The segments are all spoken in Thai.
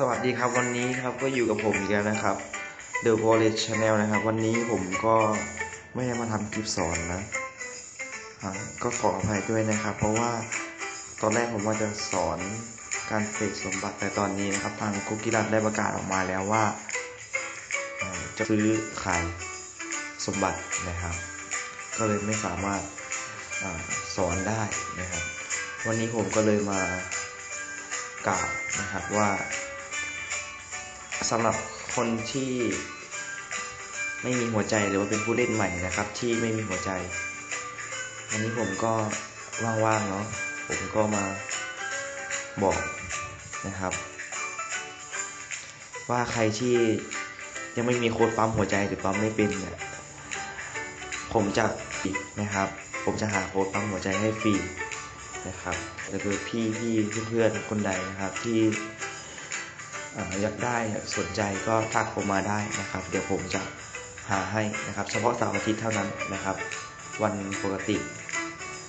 สวัสดีครับวันนี้ครับก็อยู่กับผมอีกแล้วนะครับ The Wallet Channel นะครับ วันนี้ผมก็ไม่ได้มาทำคลิปสอนนะอ่าก็ขออภัยด้วยนะครับ เพราะว่าตอนแรกผมว่าจะสอนการเสกสมบัติแต่ตอนนี้นะครับ ทางคุกกี้รันได้ประกาศออกมาแล้วว่า จะซื้อขายสมบัตินะครับ ก็เลยไม่สามารถอสอนได้นะครับ วันนี้ผมก็เลยมากล่าวนะครับว่า สำหรับคนที่ไม่มีหัวใจหรือว่าเป็นผู้เล่นใหม่นะครับ ที่ไม่มีหัวใจวันนี้ผมก็ว่างๆเนาะผมก็มาบอกนะครับ ว่าใครที่ยังไม่มีโค้ดปั๊มหัวใจหรือปั๊มไม่เป็นเนี่ยผมจะนะครับ ผมจะหาโค้ดปั๊มหัวใจให้ฟรีนะครับแล้วก็พี่พี่เพื่อนๆคนใดนะครับที่ อยากได้อยากสนใจก็ทักผมมาได้นะครับ เดี๋ยวผมจะหาให้นะครับ เฉพาะเสาร์อาทิตย์เท่านั้นนะครับ วันปกติ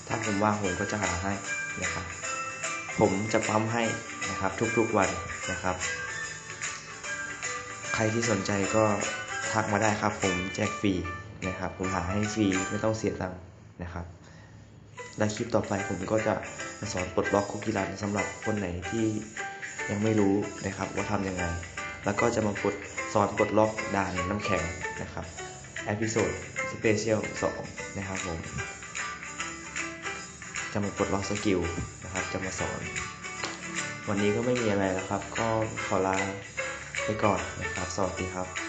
ถ้าผมว่างผมก็จะหาให้นะครับ ผมจะปั๊มให้นะครับทุกๆวันนะครับ ใครที่สนใจก็ทักมาได้ครับ ผมแจกฟรีนะครับ ผมหาให้ฟรีไม่ต้องเสียตังค์นะครับและคลิปต่อไปผมก็จะสอนปลดล็อกคุกกี้รันสำหรับคนไหนที่ ยังไม่รู้นะครับว่าทำยังไง แล้วก็จะมากดสอนกดล็อกด่านน้ำแข็งนะครับเอพิโซดสเปเชียล2นะครับผม จะมากดล็อกสกิลนะครับ จะมาสอน วันนี้ก็ไม่มีอะไรแล้วครับ ก็ขอลาไปก่อนนะครับ สวัสดีครับ